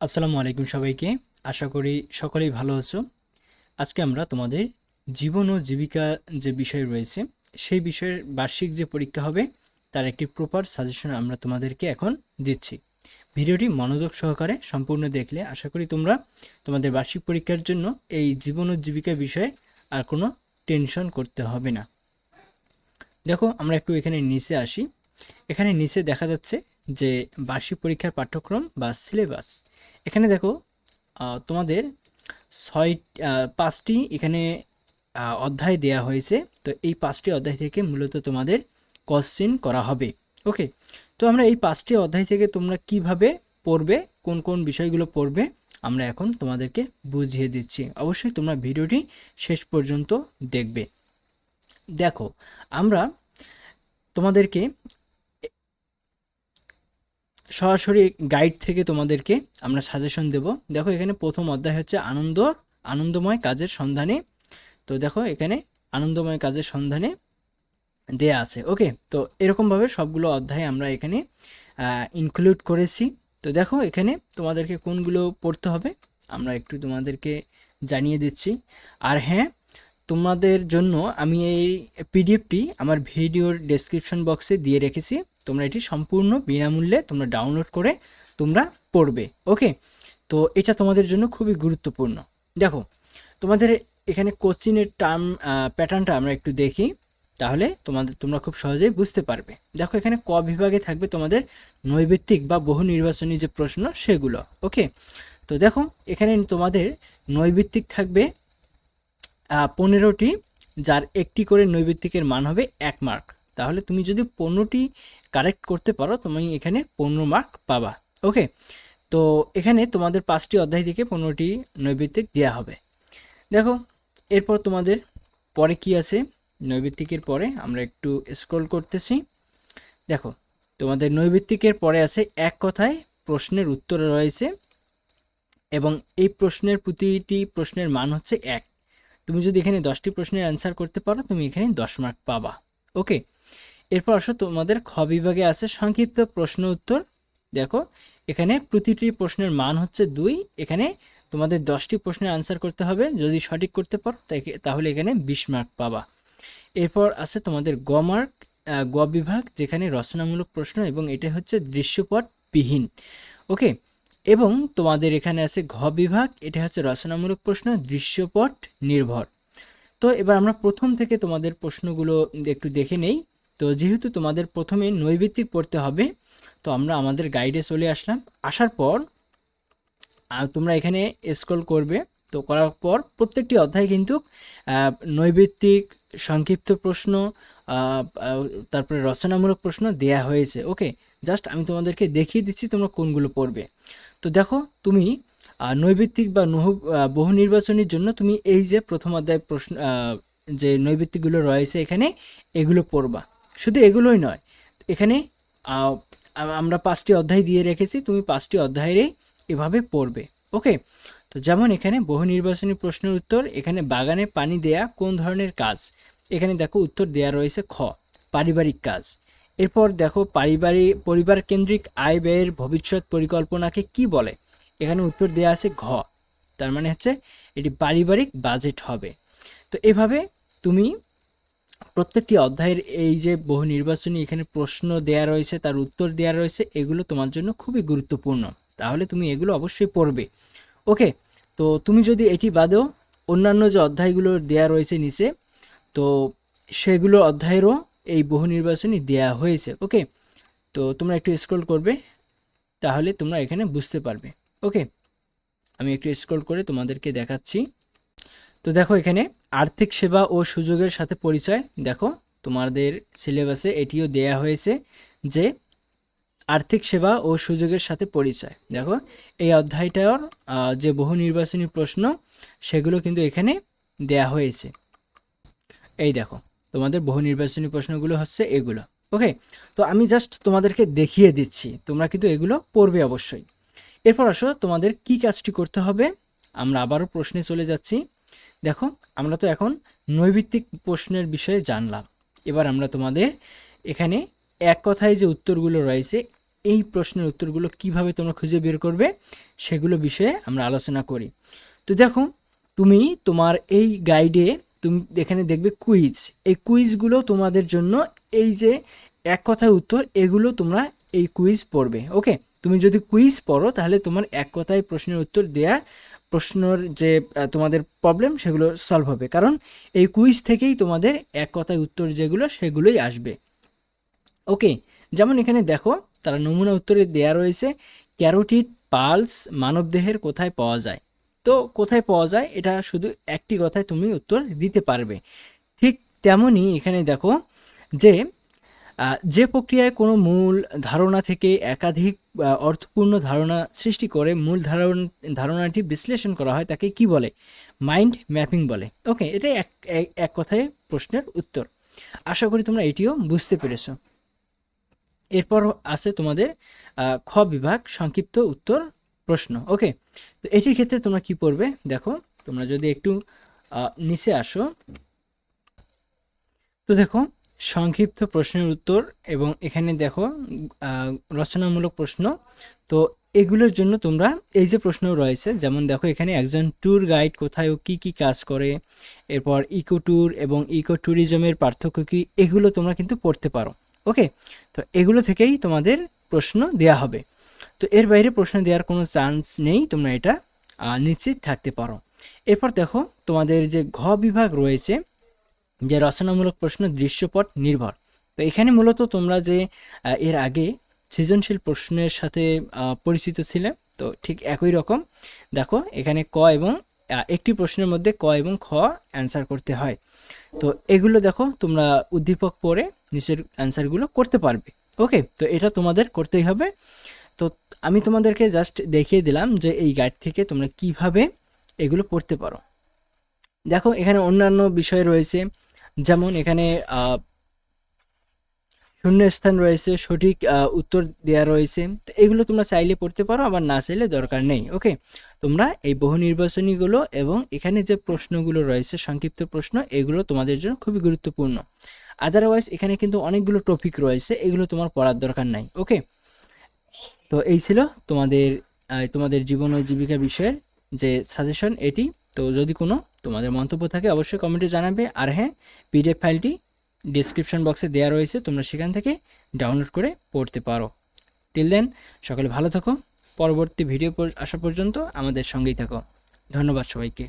আসসালামু আলাইকুম সবাইকে। আশা করি সকলেই ভালো আছো। আজকে আমরা তোমাদের জীবন ও জীবিকা যে বিষয় রয়েছে, সেই বিষয়ের বার্ষিক যে পরীক্ষা হবে, তার একটি প্রপার সাজেশন আমরা তোমাদেরকে এখন দিচ্ছি। ভিডিওটি মনোযোগ সহকারে সম্পূর্ণ দেখলে আশা করি তোমরা তোমাদের বার্ষিক পরীক্ষার জন্য এই জীবন ও জীবিকা বিষয়ে আর কোনো টেনশন করতে হবে না। দেখো, আমরা একটু এখানে নিচে আসি। এখানে নিচে দেখা যাচ্ছে যে বার্ষিক পরীক্ষার পাঠ্যক্রম বা সিলেবাস, এখানে দেখো তোমাদের ছয় পাঁচটি এখানে অধ্যায় দেয়া হয়েছে। তো এই পাঁচটি অধ্যায় থেকে মূলত তোমাদের কোশ্চেন করা হবে। ওকে তো আমরা এই পাঁচটি অধ্যায় থেকে তোমরা কীভাবে পড়বে, কোন কোন বিষয়গুলো পড়বে, আমরা এখন তোমাদেরকে বুঝিয়ে দিচ্ছি। অবশ্যই তোমরা ভিডিওটি শেষ পর্যন্ত দেখবে। দেখো, আমরা তোমাদেরকে সরাসরি গাইড থেকে তোমাদেরকে আমরা সাজেশন দেব। দেখো, এখানে প্রথম অধ্যায় হচ্ছে আনন্দ, আনন্দময় কাজের সন্ধানে। তো দেখো, এখানে আনন্দময় কাজের সন্ধানে দেয়া আছে। ওকে, তো এরকমভাবে সবগুলো অধ্যায় আমরা এখানে ইনক্লুড করেছি। তো দেখো, এখানে তোমাদেরকে কোনগুলো পড়তে হবে, আমরা একটু তোমাদেরকে জানিয়ে দিচ্ছি। আর হ্যাঁ তোমাদের জন্য আমি এই পিডিএফটি আমার ভিডিওর ডেসক্রিপশন বক্সে দিয়ে রেখেছি। তোমরা এটি সম্পূর্ণ বিনামূল্যে তোমরা ডাউনলোড করে তোমরা পড়বে ওকে তো এটা তোমাদের জন্য খুবই গুরুত্বপূর্ণ। দেখো, তোমাদের এখানে কোশ্চিনের টার্ম প্যাটার্নটা আমরা একটু দেখি, তাহলে তোমাদের, তোমরা খুব সহজেই বুঝতে পারবে। দেখো, এখানে ক বিভাগে থাকবে তোমাদের নৈবেত্তিক বা বহু নির্বাচনী যে প্রশ্ন সেগুলো ওকে তো দেখো, এখানে তোমাদের নৈবেত্তিক থাকবে পনেরোটি, যার একটি করে নৈবেত্তিকের মান হবে এক মার্ক তাহলে তুমি যদি পনেরোটি কারেক্ট করতে পারো, তুমি এখানে পনেরো মার্ক পাবা। ওকে তো এখানে তোমাদের পাঁচটি অধ্যায় থেকে পনেরোটি নৈবেত্তিক দেওয়া হবে। দেখো, এরপর তোমাদের পরে কি আছে? নৈবেত্তিকের পরে আমরা একটু স্ক্রল করতেছি। দেখো, তোমাদের নৈবেত্তিকের পরে আছে এক কথায় প্রশ্নের উত্তর রয়েছে এবং এই প্রশ্নের প্রতিটি প্রশ্নের মান হচ্ছে এক। তুমি যদি এখানে দশটি প্রশ্নের অ্যান্সার করতে পারো, তুমি এখানে দশ মার্ক পাবা। ওকে এরপর আসো তোমাদের খ বিভাগে আছে সংক্ষিপ্ত প্রশ্ন উত্তর। দেখো, এখানে প্রতিটি প্রশ্নের মান হচ্ছে দুই। এখানে তোমাদের দশটি প্রশ্নের আনসার করতে হবে। যদি সঠিক করতে পারো তাহলে এখানে বিশ মার্ক পাবা। এরপর আছে তোমাদের গ মার্ক গ বিভাগ, যেখানে রচনামূলক প্রশ্ন এবং এটা হচ্ছে দৃশ্যপট বিহীন। ওকে, এবং তোমাদের এখানে আছে ঘ বিভাগ এটা হচ্ছে রচনামূলক প্রশ্ন, দৃশ্যপট নির্ভর। তো এবার আমরা প্রথম থেকে তোমাদের প্রশ্নগুলো একটু দেখে নেই। তো যেহেতু তোমাদের প্রথমে নৈবেত্তিক পড়তে হবে, তো আমরা আমাদের গাইডে চলে আসলাম। আসার পর তোমরা এখানে স্ক্রল করবে। তো করার পর প্রত্যেকটি অধ্যায় কিন্তু নৈবেত্তিক সংক্ষিপ্ত প্রশ্ন তারপরে রচনামূলক প্রশ্ন দেয়া হয়েছে। ওকে? জাস্ট আমি তোমাদেরকে দেখিয়ে দিচ্ছি তোমরা কোনগুলো পড়বে। তো দেখো, তুমি নৈবেত্তিক বা নহু বহু নির্বাচনের জন্য তুমি এই যে প্রথম অধ্যায় প্রশ্ন যে নৈবেত্তিকগুলো রয়েছে এখানে, এগুলো পড়বা। শুধু এগুলোই নয়। এখানে আমরা পাঁচটি অধ্যায় দিয়ে রেখেছি, তুমি পাঁচটি অধ্যায়েরই এভাবে পড়বে। ওকে? তো যেমন এখানে বহু নির্বাচনী প্রশ্নের উত্তর, এখানে বাগানে পানি দেয়া কোন ধরনের কাজ? এখানে দেখো উত্তর দেয়া রয়েছে খ, পারিবারিক কাজ। এরপর দেখো পারিবারিক পরিবার কেন্দ্রিক আয় ব্যয়ের ভবিষ্যৎ পরিকল্পনাকে কি বলে? এখানে উত্তর দেয়া আছে ঘ, তার মানে হচ্ছে এটি পারিবারিক বাজেট হবে। তো এভাবে তুমি প্রত্যেকটি অধ্যায়ের এই যে বহু নির্বাচনী এখানে প্রশ্ন দেয়া রয়েছে, তার উত্তর দেয়া রয়েছে, এগুলো তোমার জন্য খুবই গুরুত্বপূর্ণ। তাহলে তুমি এগুলো অবশ্যই পড়বে। ওকে, তো তুমি যদি এটি বাদেও অন্যান্য যে অধ্যায়গুলো দেয়া রয়েছে নিচে, তো সেগুলো অধ্যায়েরও এই বহু নির্বাচনী দেয়া হয়েছে। ওকে, তো তোমরা একটু স্ক্রল করবে, তাহলে তোমরা এখানে বুঝতে পারবে। ওকে, আমি একটু স্ক্রল করে তোমাদেরকে দেখাচ্ছি। তো দেখো এখানে আর্থিক সেবা ও সুযোগের সাথে পরিচয়। দেখো তোমাদের সিলেবাসে এটিও দেয়া হয়েছে যে আর্থিক সেবা ও সুযোগের সাথে পরিচয়। দেখো এই অধ্যায়টার যে বহু নির্বাচনী প্রশ্ন, সেগুলো কিন্তু এখানে দেয়া হয়েছে। এই দেখো তোমাদের বহু নির্বাচনী প্রশ্নগুলো হচ্ছে এগুলো। ওকে? তো আমি জাস্ট তোমাদেরকে দেখিয়ে দিচ্ছি। তোমরা কিন্তু এগুলো পড়বে অবশ্যই। এরপর আসো তোমাদের কি কাজটি করতে হবে। আমরা আবারও প্রশ্নে চলে যাচ্ছি। দেখো, আমরা তো এখন নৈভিত্তিক প্রশ্নের বিষয়ে জানলাম। এবার আমরা তোমাদের এখানে এক কথায় যে উত্তরগুলো রয়েছে, এই প্রশ্নের উত্তরগুলো কীভাবে তোমরা খুঁজে বের করবে, সেগুলো বিষয়ে আমরা আলোচনা করি। তো দেখো, তুমি তোমার এই গাইডে তুমি এখানে দেখবে কুইজ এই কুইজগুলো তোমাদের জন্য এই যে এক কথায় উত্তর, এগুলো তোমরা এই কুইজ পড়বে ওকে তুমি যদি কুইজ পড়ো, তাহলে তোমার এক কথায় প্রশ্নের উত্তর দেয়া প্রশ্নর যে তোমাদের প্রবলেম সেগুলো সলভ হবে। কারণ এই কুইজ থেকেই তোমাদের এক কথায় উত্তর যেগুলো সেগুলোই আসবে। ওকে যেমন এখানে দেখো, তারা নমুনা উত্তরে দেয়া রয়েছে, ক্যারোটিড, পালস, মানবদেহের কোথায় পাওয়া যায়। তো কোথায় পাওয়া যায়? এটা শুধু একটি কথায় তুমি উত্তর দিতে পারবে। ঠিক তেমনই এখানে দেখো যে যে প্রক্রিয়ায় কোনো মূল ধারণা থেকে একাধিক অর্থপূর্ণ ধারণা সৃষ্টি করে মূল ধারণ, ধারণাটি বিশ্লেষণ করা হয় তাকে কি বলে? মাইন্ড ম্যাপিং বলে। ওকে, এটাই এক, এক- কথায় প্রশ্নের উত্তর। আশা করি তোমরা এটিও বুঝতে পেরেছ। এরপর আছে তোমাদের খ বিভাগ সংক্ষিপ্ত উত্তর প্রশ্ন। ওকে, তো এটির ক্ষেত্রে তোমরা কি পড়বে? দেখো, তোমরা যদি একটু নিচে আসো। তো দেখো সংক্ষিপ্ত প্রশ্নের উত্তর এবং এখানে দেখো রচনামূলক প্রশ্ন। তো এগুলোর জন্য তোমরা এই যে প্রশ্ন রয়েছে, যেমন দেখো এখানে একজন ট্যুর গাইড কোথায় ও কী কী কাজ করে, এরপর ইকো ট্যুর এবং ইকো ট্যুরিজমের পার্থক্য কী, এগুলো তোমরা কিন্তু পড়তে পারো। ওকে? তো এগুলো থেকেই তোমাদের প্রশ্ন দেয়া হবে। তো এর বাইরে প্রশ্ন দেওয়ার কোনো চান্স নেই, তোমরা এটা নিশ্চিত থাকতে পারো। এরপর দেখো, তোমাদের যে ঘ বিভাগ রয়েছে যে রচনামূলক প্রশ্ন দৃশ্যপট নির্ভর। তো এখানে মূলত তোমরা যে এর আগে সৃজনশীল প্রশ্নের সাথে পরিচিত ছিলে, তো ঠিক একই রকম। দেখো, এখানে ক এবং একটি প্রশ্নের মধ্যে ক এবং খ অ্যান্সার করতে হয়। তো এগুলো দেখো, তোমরা উদ্দীপক পড়ে নিচের অ্যান্সারগুলো করতে পারবে। ওকে, তো এটা তোমাদের করতেই হবে। তো আমি তোমাদেরকে জাস্ট দেখিয়ে দিলাম যে এই গাইড থেকে তোমরা কীভাবে এগুলো পড়তে পারো। দেখো, এখানে অন্যান্য বিষয় রয়েছে। যেমন এখানে আহ, শূন্যস্থান রয়েছে সঠিক উত্তর দেওয়া রয়েছে। তো এগুলো তোমরা চাইলে পড়তে পারো আবার না চাইলে দরকার নেই ওকে? তোমরা এই বহু নির্বাচনীগুলো এবং এখানে যে প্রশ্নগুলো রয়েছে সংক্ষিপ্ত প্রশ্ন এগুলো তোমাদের জন্য খুবই গুরুত্বপূর্ণ। আদারওয়াইজ এখানে কিন্তু অনেকগুলো টপিক রয়েছে এগুলো তোমার পড়ার দরকার নাই ওকে? তো এই ছিল তোমাদের তোমাদের জীবন ও জীবিকা বিষয়ের যে সাজেশন এটি তো যদি কোনো তোমাদের মন্তব্য থাকে, অবশ্যই কমেন্টে জানাবে। আর হ্যাঁ পিডিএফ ফাইলটি ডিসক্রিপশন বক্সে দেওয়া রয়েছে, তোমরা সেখান থেকে ডাউনলোড করে পড়তে পারো। টিল দেন সকলে ভালো থাকো। পরবর্তী ভিডিও আসা পর্যন্ত আমাদের সঙ্গেই থাকো। ধন্যবাদ সবাইকে।